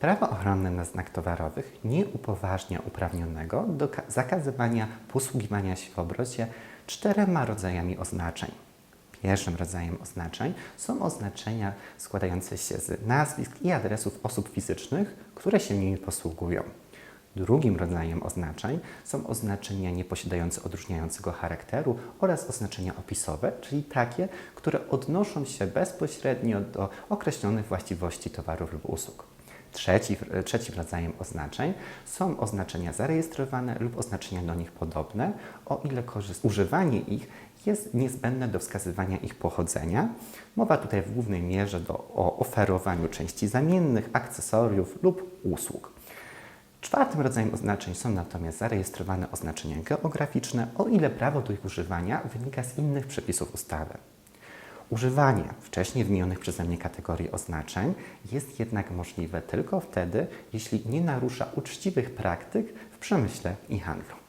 Prawo ochronne na znak towarowych nie upoważnia uprawnionego do ka- zakazywania posługiwania się w obrocie czterema rodzajami oznaczeń. Pierwszym rodzajem oznaczeń są oznaczenia składające się z nazwisk i adresów osób fizycznych, które się nimi posługują. Drugim rodzajem oznaczeń są oznaczenia nieposiadające odróżniającego charakteru oraz oznaczenia opisowe, czyli takie, które odnoszą się bezpośrednio do określonych właściwości towarów lub usług. Trzeci, trzecim rodzajem oznaczeń są oznaczenia zarejestrowane lub oznaczenia do nich podobne, o ile korzyst- używanie ich jest niezbędne do wskazywania ich pochodzenia. Mowa tutaj w głównej mierze do, o oferowaniu części zamiennych, akcesoriów lub usług. Czwartym rodzajem oznaczeń są natomiast zarejestrowane oznaczenia geograficzne, o ile prawo do ich używania wynika z innych przepisów ustawy. Używanie wcześniej wymienionych przeze mnie kategorii oznaczeń jest jednak możliwe tylko wtedy, jeśli nie narusza uczciwych praktyk w przemyśle i handlu.